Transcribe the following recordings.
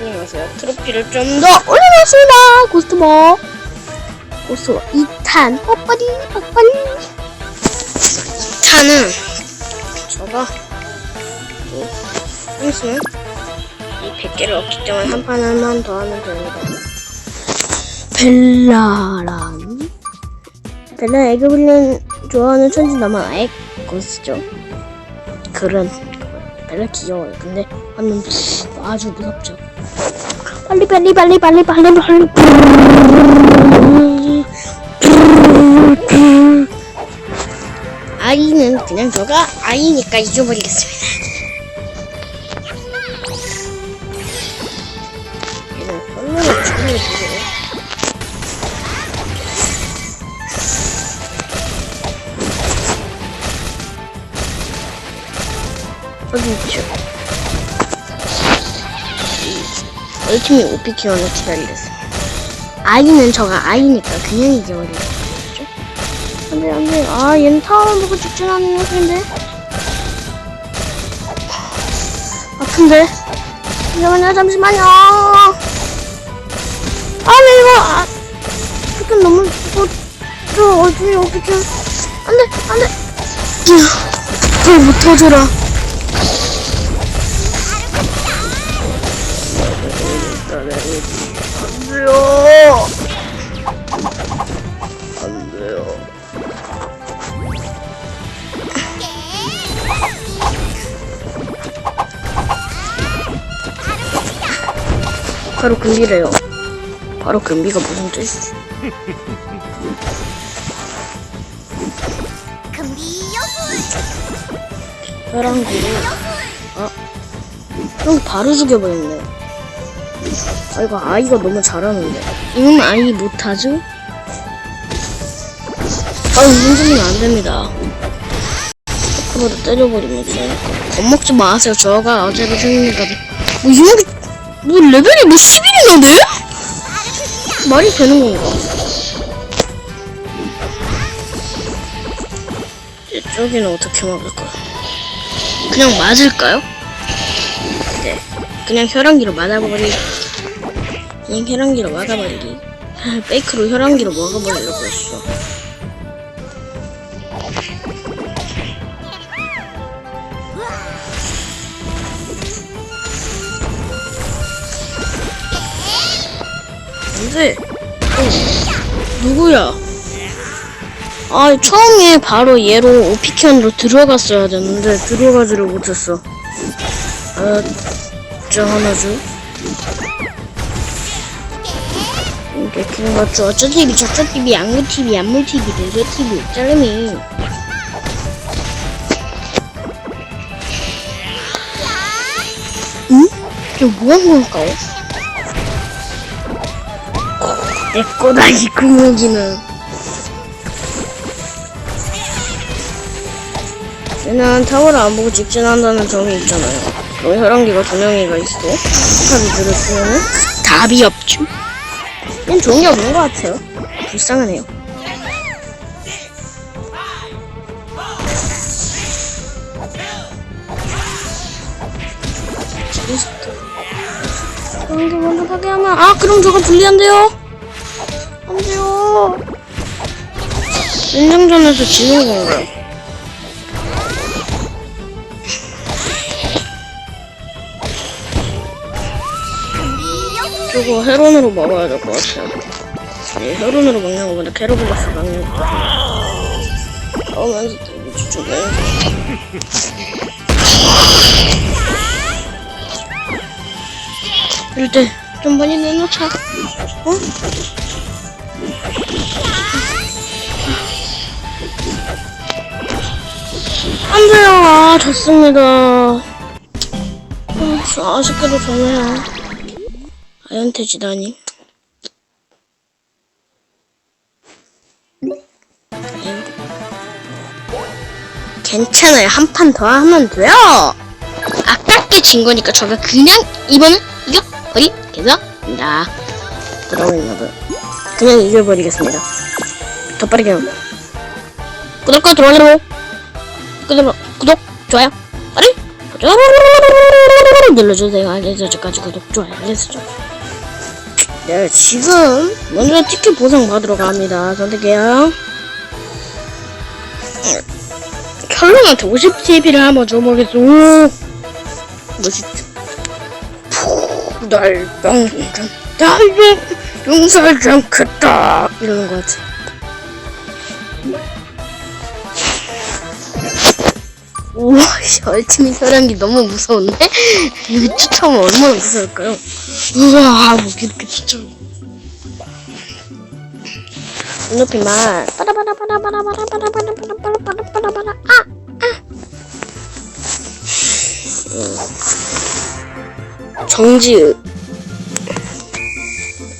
안녕하세요. 트로피를 좀 더 올려놨습니다. 고스트버. 고스트버 2탄. 뽀빠리, 뽀빠리. 2탄은 저가 좀 있으면 이 100개를 얻기 때문에 한 판만 더 하면 됩니다. 벨라란. 벨라 에그블린 좋아하는 천진남한 아예 고스죠. 그런 벨라 귀여워요. 근데 하면 아주 무섭죠. 빨리 빨리 빨리 빨리 빨리 빨리. 아이는 그냥 저가 아이니까 잊어버리겠습니다. 얼팀이 오피키어는 기다리겠어. 아이는 저가 아이니까 그냥 잊어버리겠죠? 안돼 안돼. 아 얘는 타워만 보고 직진하는 녀석인데. 아픈데. 잠시만요 잠시만요. 아니 이거? 아 조금 너무 이거 저 어디 오피키어 안돼 안돼. 불못 터져라 돼요. 안 돼요. 바로 금비래요. 바로 금비가 무슨 뜻이지? 금비 요술 혈안기를 아, 형 바로 죽여버렸네. 아 이거 아이가 너무 잘하는데. 응 아이 못하죠? 아 문제는 안 됩니다. 그보다 때려버리면 되니까. 겁먹지 마세요. 저가 어제도 생일니까뭐 이런 게뭐 레벨이 뭐 11이나 돼? 말이 되는 건가? 이쪽에는 어떻게 막을까요? 그냥 맞을까요? 네. 그냥 혈안기로 맞아버리기. 그냥 혈안기로 막아버리기. 페이크로 혈안기로 막아버리려고 했어. 안 돼. 어, 누구야? 아, 처음에 바로 얘로 오피키언으로 들어갔어야 됐는데 들어가지를 못했어. 아, 진짜 하나죠? 이게 그런 거죠. 어쩌 TV, 저쩌 TV, 양무 TV, 안물 TV, 레드 TV, 짤림이. 응? 이게 뭐하는 걸까요? 내 거다, 이 구멍이는. 얘는 타워를 안 보고 직진한다는 점이 있잖아요. 그럼 혈안기가 두 명이가 있어. 탑이 들었으면은 답이 없죠. 얘는 좋은 게 없는 것 같아요. 불쌍하네요. 게 먼저 가게 하면 아 그럼 저거 불리한데요? 안 돼요. 인정전에서 지는 건가요? 저거 헤론으로 먹어야 될 것 같아요. 네, 헤론으로 먹는 거보다 캐로블라스 먹는 거. 되게 주쪽에. 이럴 때좀 많이 내놓자. 어? 안 돼요. 아, 졌습니다. 아, 아쉽게도 졌네요. 아연태 지다니. 괜찮아요. 한 판 더 하면 돼요. 아깝게 진 거니까 저가 그냥 이번은 이겨버리겠습니다. 그러면 여러분 그냥 이겨버리겠습니다. 더 빠르게 구독과 좋아요 구독 좋아요 빨리 눌러주세요. 알려줘까지 구독, 좋아요, 알려주죠. 네, 지금 먼저 티켓 보상 받으러 갑니다. 선택해요. 혈령한테 50TV를 한번 줘보겠어. 오, 멋있죠. 날 병장, 나의 용서하지 않겠다. 이러는. 우와, 씨, 얼티밋 혈연기 너무 무서운데? 이거 쫓아오면 얼마나 무서울까요? 우와, 뭐 이렇게 쫓아오 높이만 빠라바라바라바라바라바라바라바라바라바라 아! 아! 음. 정지읍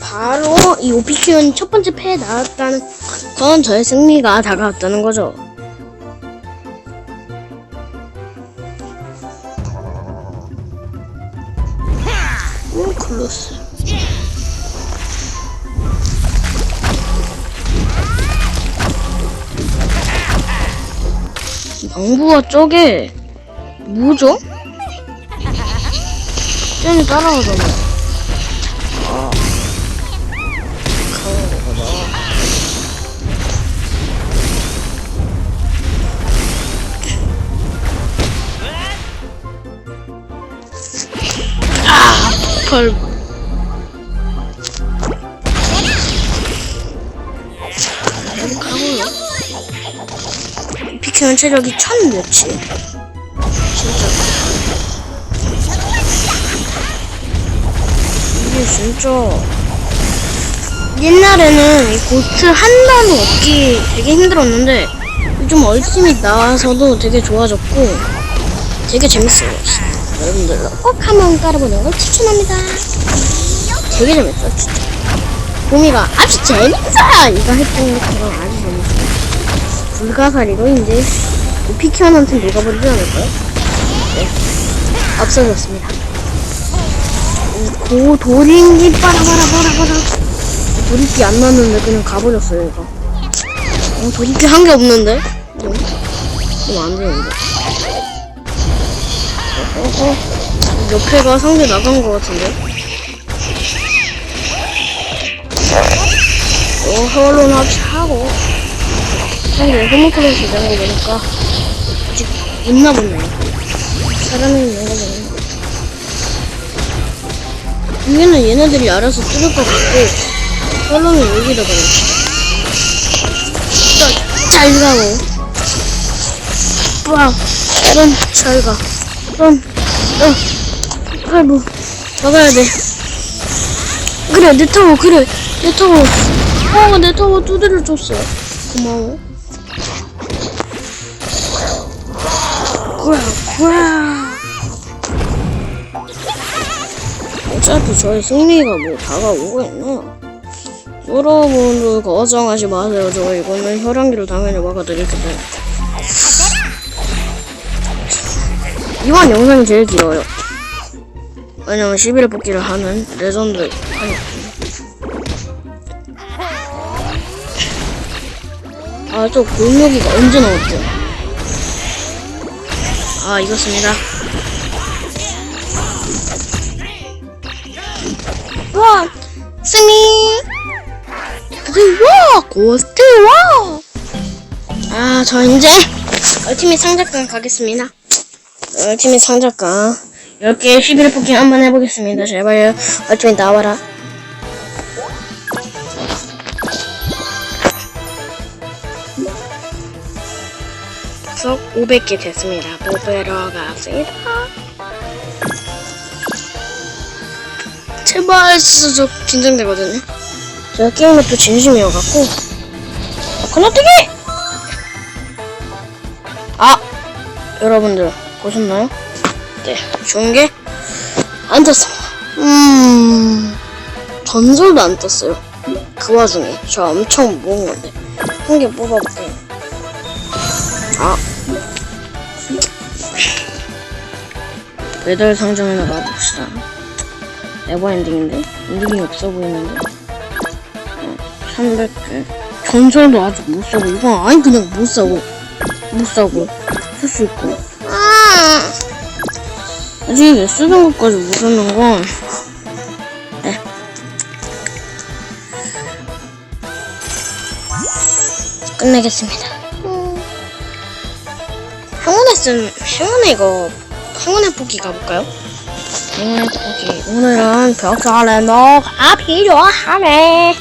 바로 이 오피큐는 첫 번째 패에 나왔다는 건 저의 승리가 다가왔다는 거죠. 오, 클로스. 망부가 저게 뭐죠? 쟤는 따라오잖아. 아. 아, 폭발. 가고요. 비키는 체력이 천 몇이. 진짜. 이게 진짜. 옛날에는 이 고트 한 단어 얻기 되게 힘들었는데 요즘 얼티밋 나와서도 되게 좋아졌고 되게 재밌어요. 여러분들도 꼭 한번 깔아보는 걸 추천합니다. 되게 재밌어, 진짜. 봄이가 아주 재밌어! 이거 했던 것처럼 아주 재밌어. 불가사리로 이제 피키언한테 녹아버리지 않을까요? 네. 없어졌습니다. 고 도린기 빠라바라바라바라. 도리끼 안 났는데 그냥 가버렸어요, 이거. 어, 도리끼 한 게 없는데? 어? 이거 안 되는데. 어, 어, 어. 옆에가 상대 나간 것 같은데? 어, 허론 합치하고. 상대 호모클래스 된거 보니까 아직 있나 보네요. 사람이 있는 거 보네. 위에는 얘네들이 알아서 뚫을 것 같고, 혈론은 여기다가 넌, 잘 가고. 와, 넌 잘 가. 넌, 넌, 아이고, 막아야 돼. 그래, 내 타워, 그래, 내 타워. 어, 내 타워 두드려 줬어. 고마워. 구야, 구야. 어차피 저희 승리가 뭐 다가오고 있나? 여러분들 걱정하지 마세요. 저 이거는 혈안기로 당연히 막아드릴 텐데. 이번 영상이 제일 길어요. 왜냐면 11회 뽑기를 하는 레전드 아니. 아저 골목이가 언제 나왔대 아 이겼습니다. 와 승리! 그와 고스트 와 아저 이제 얼티밋 상작관 가겠습니다 얼티밋 상작관 이렇게 11회 뽑기 한번 해보겠습니다 제발요 얼티밋 나와라 석 500개 됐습니다. 뽑으러 갑시다. 제발 진짜 저 긴장되거든요. 제가 게임에 또 진심이어갖고 아, 건너뛰기! 아! 여러분들 보셨나요? 네, 좋은 게 안 떴습니다. 음... 전설도 안 떴어요. 그 와중에 저 엄청 모은 건데 한 개 뽑아볼게요. 아. 메달 상점에 나가봅시다. 에버 엔딩인데? 엔딩이 없어 보이는데? 어, 300개. 전설도 아직 못 사고, 이건 아니 그냥 못 사고. 못 사고. 쓸 수 있고. 아! 아직 쓰던 것까지 모르는 건 네. 끝내겠습니다. 행운의 쓴 행운의 이거 행운의 뽑기 가볼까요? 행운의 뽑기 오늘은 벽살에 너가 필요하네.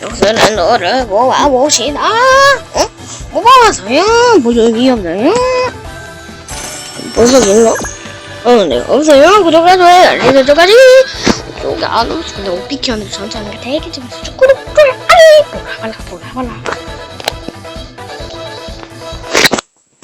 벽살에 너를 모아봅시다. 어? 모아서요. 보조기 없나요? 보석 있나? 어, 네, 없어요. 구독과 좋아요, 알림 설정까지. 구독이 안 오시면 너무 하는 게 되게 재밌어. 꾸룩꾸룩, 아이, 보라, 보라, 보라, 보라.